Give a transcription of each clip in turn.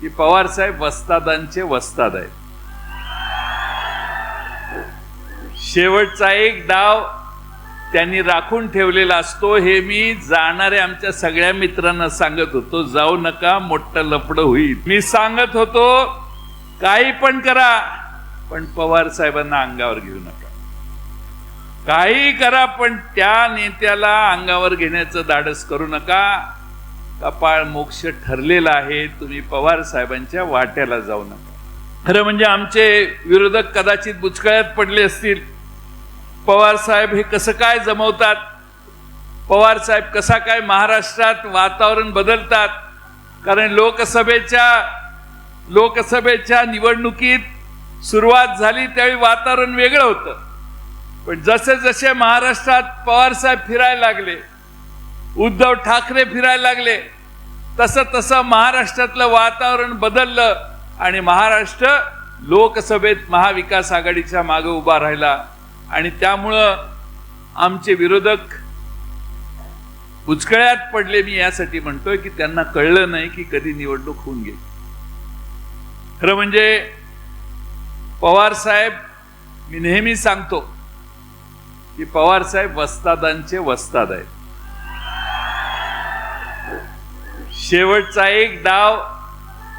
की पवार साहेब वस्तादांचे वस्ताद आहेत. शेवटचा एक डाव त्यांनी राखून ठेवलेला असतो हे मी जाणाऱ्या आमच्या सगळ्या मित्रांना सांगत होतो जाऊ नका मोठं लपडं होईल. मी सांगत होतो काही पण करा पण पवार साहेबांना अंगावर घेऊ नका. काही करा पण त्या नेत्याला अंगावर घेण्याचं धाडस करू नका. कपाळ मोक्ष ठरलेला आहे तुम्ही पवार साहेबांच्या वाट्याला जाऊ नका. खरं म्हणजे आमचे विरोधक कदाचित बुचकळ्यात पडले असतील. पवार साहेब हे कसं काय जमवतात? पवार साहेब कसा काय महाराष्ट्रात वातावरण बदलतात? कारण लोकसभेच्या लोकसभेच्या निवडणुकीत सुरुवात झाली त्यावेळी वातावरण वेगळं होतं. पण जसे जसे महाराष्ट्रात पवार साहेब फिरायला लागले उद्धव ठाकरे फिरायला लागले. तसं तसं महाराष्ट्रातलं वातावरण बदललं आणि महाराष्ट्र लोकसभेत महाविकास आघाडीच्या मागे उभा राहिला. आणि त्यामुळं आमचे विरोधक उचकळ्यात पडले. मी यासाठी म्हणतोय की त्यांना कळलं नाही की कधी निवडणूक होऊन गेली. खरं म्हणजे पवार साहेब मी नेहमी सांगतो की पवार साहेब वस्तादांचे वस्ताद आहेत. शेवटचा एक डाव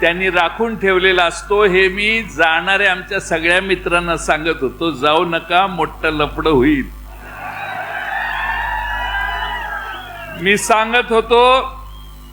त्यांनी राखून ठेवलेला असतो. हे मी जाणाऱ्या आमच्या सगळ्या मित्रांना सांगत होतो. जाऊ नका मोठं लफडं होईल. मी सांगत होतो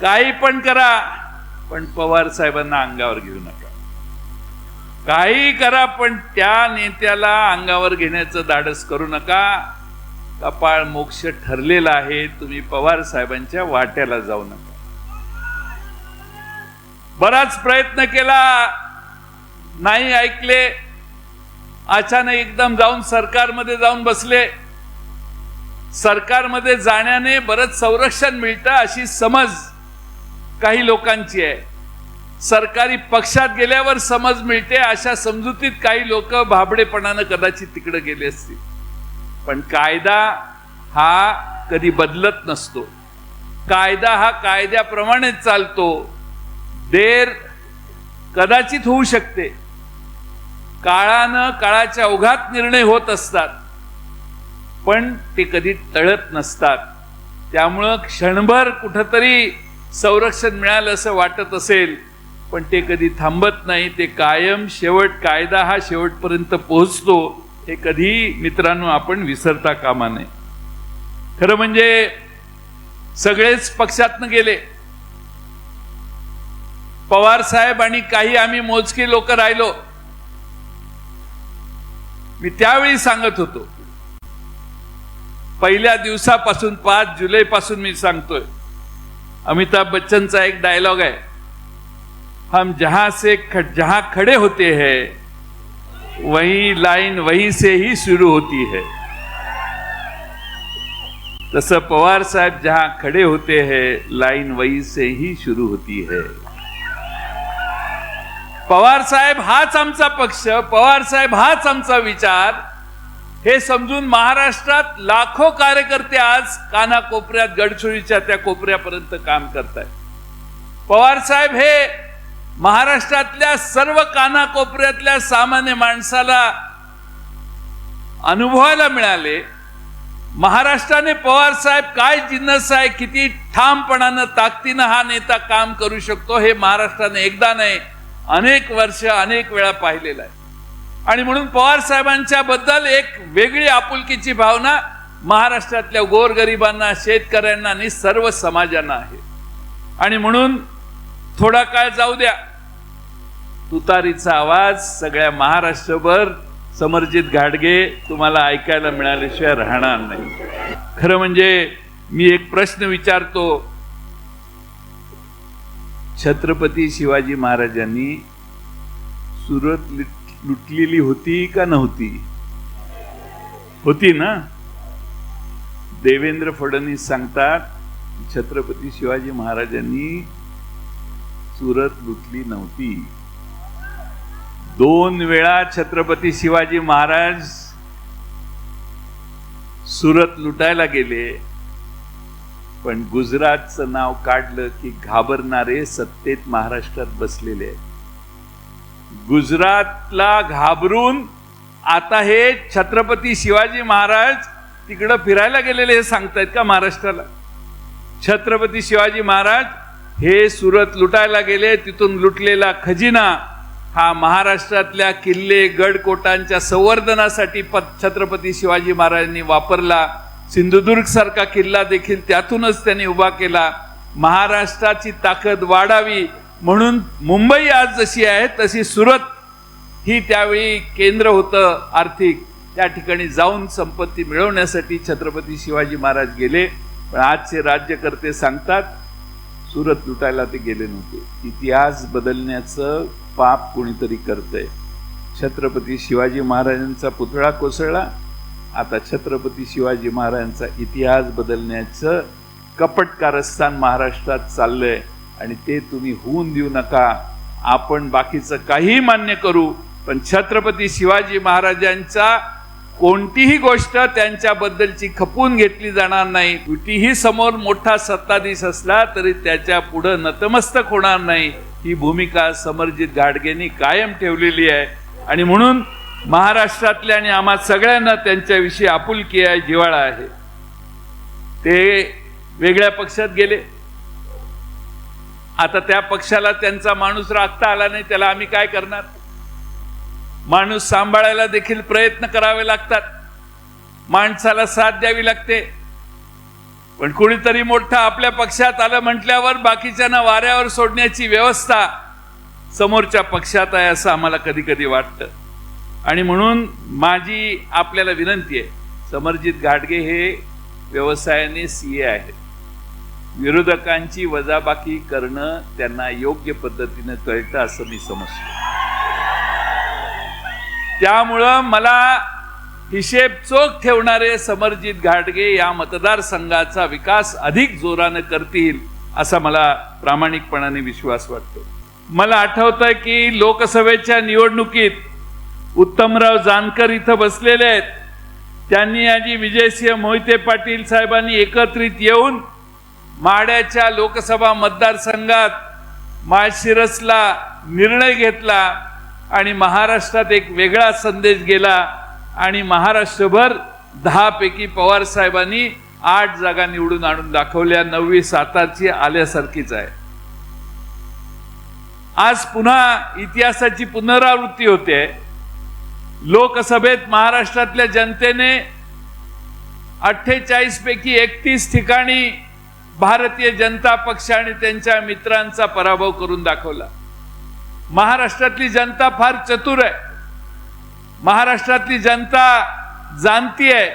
काही पण करा पण पवार साहेबांना अंगावर घेऊ नका. काही करा पण त्या नेत्याला अंगावर घेण्याचं धाडस करू नका. कपाळ मोक्ष ठरलेला आहे. तुम्ही पवार साहेबांच्या वाट्याला जाऊ नका. बराच प्रयत्न केला. नाही ऐकले. अचानक एकदम जाऊन सरकारमध्ये जाऊन बसले. सरकारमध्ये जाण्याने बरंच संरक्षण मिळतं अशी समज काही लोकांची आहे. सरकारी पक्षात गेल्यावर समज मिळते अशा समजुतीत काही लोक भाबडेपणानं कदाचित तिकडे गेले असतील. पण कायदा हा कधी बदलत नसतो. कायदा हा कायद्याप्रमाणेच चालतो. देर कदाचित होऊ शकते. काळानं काळाच्या ओघात निर्णय होत असतात. पण ते कधी टळत नसतात. त्यामुळं क्षणभर कुठंतरी संरक्षण मिळालं असं वाटत असेल पण ते कधी थांबत नाही. ते कायम शेवट कायदा हा शेवटपर्यंत पोहोचतो हे कधी मित्रांनो आपण विसरता कामा नये. खरं म्हणजे सगळेच पक्षातनं गेले. पवार साहेब आणि काही आम्ही मोजकी लोक राहिलो. मी त्यावेळी सांगत होतो. पहिल्या दिवसापासून पाच जुलै पासून मी सांगतोय. अमिताभ बच्चनचा एक डायलॉग आहे. हम जहां से ख- जहां खड़े होते हैं वही लाईन वही से ही सुरू होती है. तसं पवार साहेब जहां खड़े होते हैं लाईन वही से ही सुरू होती है. पवार साहेब हाच आमचा पक्ष पवार साहेब हाच आमचा विचार. हे समजून महाराष्ट्रात लाखो कार्यकर्ते आज कानाकोपऱ्यात गडचिरोलीच्या त्या कोपऱ्यापर्यंत काम करतायत. पवार साहेब हे महाराष्ट्रातल्या सर्व कानाकोपऱ्यातल्या सामान्य माणसाला अनुभवायला मिळाले. महाराष्ट्राने पवार साहेब काय जिन्नस आहे किती ठामपणानं ताकदीनं हा नेता काम करू शकतो हे महाराष्ट्राने एकदा नाही अनेक वर्ष अनेक वेळा पाहिलेलं आहे. आणि म्हणून पवार साहेबांच्या बद्दल एक वेगळी आपुलकीची भावना महाराष्ट्रातल्या गोरगरिबांना शेतकऱ्यांना आणि सर्व समाजांना आहे. आणि म्हणून थोडा काळ जाऊ द्या. तुतारीचा आवाज सगळ्या महाराष्ट्रभर समर्जित घाडगे तुम्हाला ऐकायला मिळाल्याशिवाय राहणार नाही. खरं म्हणजे मी एक प्रश्न विचारतो. छत्रपती शिवाजी महाराजांनी सुरत लुट- लुटलेली होती का नव्हती? होती ना? देवेंद्र फडणवीस सांगतात छत्रपती शिवाजी महाराजांनी सुरत लुटली नव्हती. दोन वेळा छत्रपती शिवाजी महाराज सुरत लुटायला गेले. पण गुजरातचं नाव काढलं की घाबरणारे सत्तेत महाराष्ट्रात बसलेले आहेत. गुजरातला घाबरून आता हे छत्रपती शिवाजी महाराज तिकडं फिरायला गेलेले हे सांगतायत का महाराष्ट्राला? छत्रपती शिवाजी महाराज हे सुरत लुटायला गेले तिथून लुटलेला खजिना हा महाराष्ट्रातल्या किल्ले गडकोटांच्या संवर्धनासाठी प- छत्रपती शिवाजी महाराजांनी वापरला. सिंधुदुर्ग सारखा किल्ला देखील त्यातूनच त्यांनी उभा केला. महाराष्ट्राची ताकद वाढावी म्हणून मुंबई आज जशी आहे तशी सुरत ही त्यावेळी केंद्र होतं आर्थिक. त्या ठिकाणी जाऊन संपत्ती मिळवण्यासाठी छत्रपती शिवाजी महाराज गेले. पण आजचे राज्यकर्ते सांगतात सुरत लुटायला ते गेले नव्हते. इतिहास बदलण्याचं पाप कोणीतरी करतंय. छत्रपती शिवाजी महाराजांचा पुतळा कोसळला. आता छत्रपती शिवाजी महाराजांचा इतिहास बदलण्याचं कपट कारस्थान महाराष्ट्रात चाललंय. आणि ते तुम्ही होऊन देऊ नका. आपण बाकीचं काहीही मान्य करू पण छत्रपती शिवाजी महाराजांचा कोणतीही गोष्ट त्यांच्याबद्दलची खपून घेतली जाणार नाही. कुठेही समोर मोठा सत्ताधीश असला तरी त्याच्या पुढं नतमस्तक होणार नाही. ही भूमिका समरजित गाडगेंनी कायम ठेवलेली आहे. आणि म्हणून महाराष्ट्रातल्या आणि आम्हा सगळ्यांना त्यांच्याविषयी आपुलकी आहे जिव्हाळा आहे. ते वेगळ्या पक्षात गेले. आता त्या पक्षाला त्यांचा माणूस राखता आला नाही त्याला आम्ही काय करणार? माणूस सांभाळायला देखील प्रयत्न करावे लागतात. माणसाला साथ द्यावी लागते. पण कुणीतरी मोठं आपल्या पक्षात आलं म्हटल्यावर बाकीच्यांना वाऱ्यावर सोडण्याची व्यवस्था समोरच्या पक्षात आहे असं आम्हाला कधी कधी वाटतं. आणि म्हणून माझी आपल्याला विनंती आहे समरजित घाटगे हे व्यवसायाने सी ए आहेत. विरोधकांची वजाबाकी करणं त्यांना योग्य पद्धतीने कळतं असं मी समजतो. त्यामुळं मला हिशेब चोख ठेवणारे समरजित घाटगे या मतदारसंघाचा विकास अधिक जोरानं करतील असा मला प्रामाणिकपणाने विश्वास वाटतो. मला आठवतं की लोकसभेच्या निवडणुकीत उत्तमराव जानकर इथं बसलेले आहेत. त्यांनी आजी विजयसिंह मोहिते पाटील साहेबांनी एकत्रित येऊन माड्याच्या लोकसभा मतदारसंघात माळशिरसला निर्णय घेतला आणि महाराष्ट्रात एक वेगळा संदेश गेला आणि महाराष्ट्रभर दहापैकी पवार साहेबांनी आठ जागा निवडून आणून दाखवल्या. नववी सातारची आल्यासारखीच आहे. आज पुन्हा इतिहासाची पुनरावृत्ती होते. लोकसभेत महाराष्ट्रातल्या जनतेने अठ्ठेचाळीस पैकी एकतीस ठिकाणी भारतीय जनता पक्ष आणि त्यांच्या मित्रांचा पराभव करून दाखवला. महाराष्ट्रातली जनता फार चतुर आहे. महाराष्ट्रातली जनता जाणती आहे.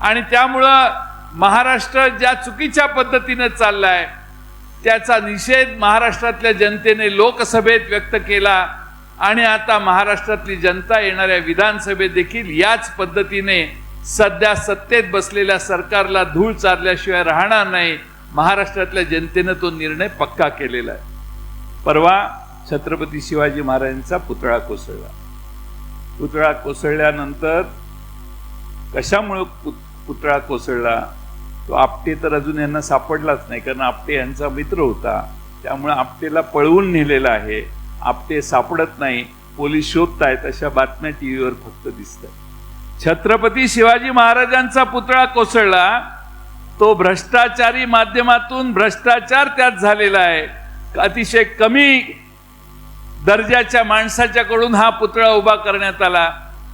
आणि त्यामुळं महाराष्ट्र ज्या चुकीच्या पद्धतीनं चाललाय त्याचा निषेध महाराष्ट्रातल्या जनतेने लोकसभेत व्यक्त केला. आणि आता महाराष्ट्रातली जनता येणाऱ्या विधानसभेत देखील याच पद्धतीने सध्या सत्तेत बसलेल्या सरकारला धूळ चारल्याशिवाय राहणार नाही. महाराष्ट्रातल्या जनतेनं तो निर्णय पक्का केलेला आहे. परवा छत्रपती शिवाजी महाराजांचा पुतळा कोसळला. पुतळा कोसळल्यानंतर कशामुळं पु पुतळा कोसळला? तो आपटे तर अजून यांना सापडलाच नाही कारण आपटे यांचा मित्र होता. त्यामुळे आपटेला पळवून नेलेला आहे. आपटे सापडत नाही पोलीस शोधतायत अशा बातम्या टी व्हीवर फक्त दिसतात. छत्रपती शिवाजी महाराजांचा पुतळा कोसळला तो भ्रष्टाचारी माध्यमातून भ्रष्टाचार त्यात झालेला आहे. अतिशय कमी दर्जाच्या माणसाच्याकडून हा पुतळा उभा करण्यात आला.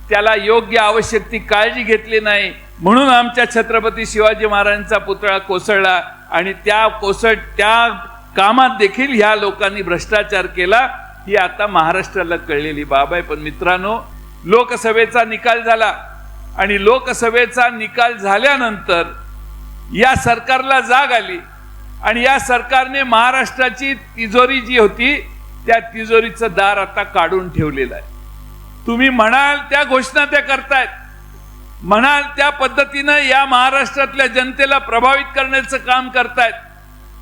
त्याला योग्य आवश्यक ती काळजी घेतली नाही. म्हणून आमच्या छत्रपती शिवाजी महाराजांचा पुतळा कोसळला आणि त्या कोसळ त्या कामात देखील ह्या लोकांनी भ्रष्टाचार केला. ही आता महाराष्ट्राला कळलेली बाब आहे. पण मित्रांनो लोकसभेचा निकाल झाला आणि लोकसभेचा निकाल झाल्यानंतर या सरकारला जाग आली आणि या सरकारने महाराष्ट्राची तिजोरी जी होती त्या तिजोरीचं दार आता काढून ठेवलेलं आहे. तुम्ही म्हणाल त्या घोषणा त्या करतायत. म्हणाल त्या पद्धतीनं या महाराष्ट्रातल्या जनतेला प्रभावित करण्याचं काम करतायत.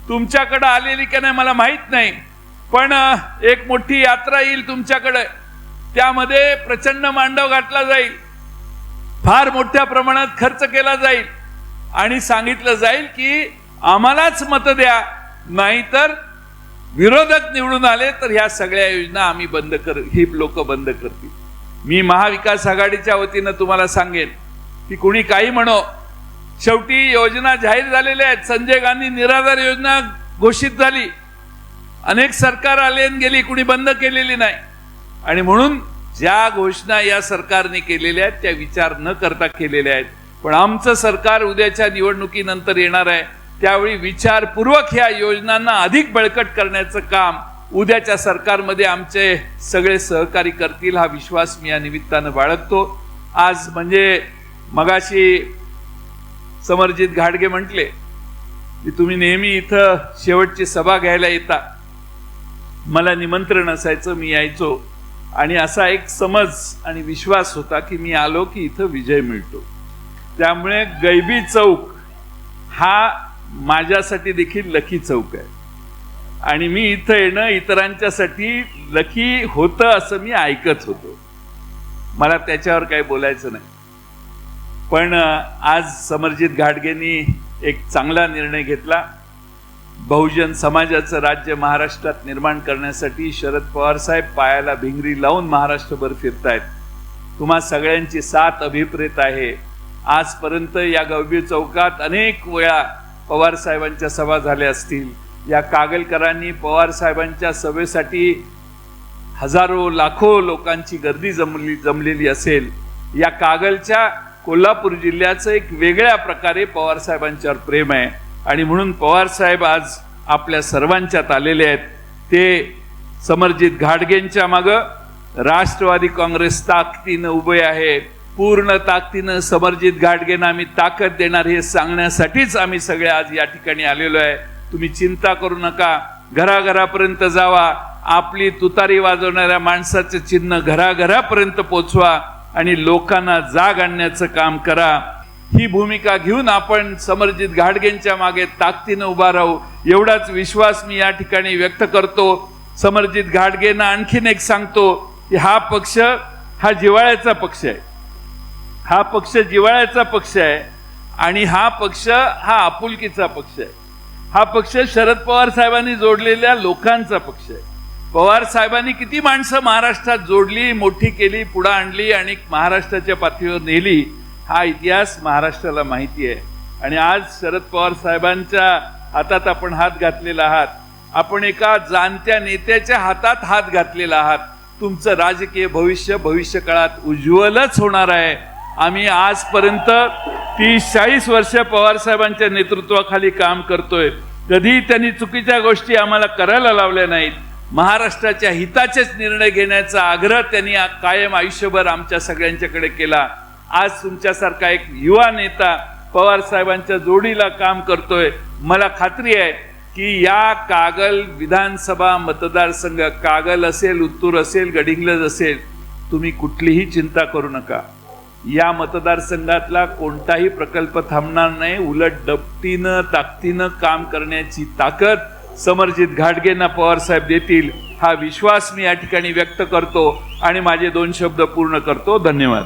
तुमच्याकडं आलेली का नाही मला माहीत नाही. पण एक मोठी यात्रा येईल तुमच्याकडे. त्यामध्ये प्रचंड मांडव घातला जाईल. फार मोठ्या प्रमाणात खर्च केला जाईल. आणि सांगितलं जाईल की आम्हालाच मत द्या. नाहीतर विरोधक निवडून आले तर ह्या सगळ्या योजना आम्ही बंद कर ही लोक बंद करतील. मी महाविकास आघाडीच्या वतीनं तुम्हाला सांगेन की कुणी काही म्हणो. शेवटी योजना जाहीर झालेल्या आहेत. संजय गांधी निराधार योजना घोषित झाली. अनेक सरकार आले आणि गेली कुणी बंद केलेली नाही. आणि म्हणून ज्या घोषणा या सरकारने केलेल्या आहेत त्या विचार न करता केलेल्या आहेत. पण आमचं सरकार उद्याच्या निवडणुकीनंतर येणार आहे. त्यावेळी विचारपूर्वक ह्या योजनांना अधिक बळकट करण्याचं काम उद्याच्या सरकारमध्ये आमचे सगळे सहकारी करतील हा विश्वास मी या निमित्तानं बाळगतो. आज म्हणजे मगाशी समरजित घाडगे म्हटले की तुम्ही नेहमी इथं शेवटची सभा घ्यायला येता. मला निमंत्रण असायचं मी यायचो. आणि असा एक समज आणि विश्वास होता की मी आलो की इथं विजय मिळतो. त्यामुळे गैबी चौक हा माझ्यासाठी देखील लकी चौक आहे. आणि मी इथं येणं इतरांच्यासाठी लकी होतं असं मी ऐकत होतो. मला त्याच्यावर काही बोलायचं नाही. पण आज समरजित घाटगेंनी एक चांगला निर्णय घेतला. बहुजन समाजाचं राज्य महाराष्ट्रात निर्माण करण्यासाठी शरद पवार साहेब पायाला भिंगरी लावून महाराष्ट्रभर फिरतायत. तुम्हा सगळ्यांची साथ अभिप्रेत आहे. आजपर्यंत या गवबी चौकात अनेक वेळा पवार साहेबांच्या सभा झाल्या असतील. या कागलकरांनी पवार साहेबांच्या सभेसाठी हजारो लाखो लोकांची गर्दी जमली जमलेली असेल. या कागलच्या कोल्हापूर जिल्ह्याचं एक वेगळ्या प्रकारे पवार साहेबांच्यावर प्रेम आहे. आणि म्हणून पवार साहेब आज आपल्या सर्वांच्यात आलेले आहेत. ते समरजित घाटगेंच्या मागं राष्ट्रवादी काँग्रेस ताकदीनं उभे आहे. पूर्ण ताकदीनं समरजित घाटगेंना आम्ही ताकद देणार हे सांगण्यासाठीच आम्ही सगळे आज या ठिकाणी आलेलो आहे. तुम्ही चिंता करू नका. घराघरापर्यंत जावा. आपली तुतारी वाजवणाऱ्या माणसाचं चिन्ह घराघरापर्यंत पोचवा आणि लोकांना जाग आणण्याचं काम करा. ही भूमिका घेऊन आपण समरजित घाटगेंच्या मागे ताकदीनं उभा राहू एवढाच विश्वास मी या ठिकाणी व्यक्त करतो. समरजित घाटगेंना आणखीन एक सांगतो की हा पक्ष हा जिवाळ्याचा पक्ष आहे. हा पक्ष जिवाळ्याचा पक्ष आहे आणि हा पक्ष हा आपुलकीचा पक्ष आहे. हा पक्ष शरद पवार साहेबांनी जोडलेल्या लोकांचा पक्ष आहे. पवार साहेबांनी किती माणसं महाराष्ट्रात जोडली मोठी केली पुढं आणली आणि महाराष्ट्राच्या पातळीवर नेली हा इतिहास महाराष्ट्राला माहिती आहे. आणि आज शरद पवार साहेबांच्या हातात आपण हात घातलेला आहात. आपण एका जाणत्या नेत्याच्या हातात हात घातलेला आहात. तुमचं राजकीय भविष्य भविष्य काळात उज्ज्वलच होणार आहे. आम्ही आजपर्यंत तीस चाळीस वर्ष पवार साहेबांच्या नेतृत्वाखाली काम करतोय. कधी त्यांनी चुकीच्या गोष्टी आम्हाला करायला लावल्या नाहीत. महाराष्ट्राच्या हिताचेच निर्णय घेण्याचा आग्रह त्यांनी कायम आयुष्यभर आमच्या सगळ्यांच्याकडे केला. आज तुमच्यासारखा एक युवा नेता पवार साहेबांच्या जोडीला काम करतोय. मला खात्री आहे की या कागल विधानसभा मतदारसंघ कागल असेल उत्तूर असेल गडिंग्लज असेल तुम्ही कुठलीही चिंता करू नका. या मतदारसंघातला कोणताही प्रकल्प थांबणार नाही. उलट डपटीनं ताकदीनं काम करण्याची ताकद समरजित घाटगेंना पवार साहेब देतील हा विश्वास मी या ठिकाणी व्यक्त करतो आणि माझे दोन शब्द पूर्ण करतो. धन्यवाद.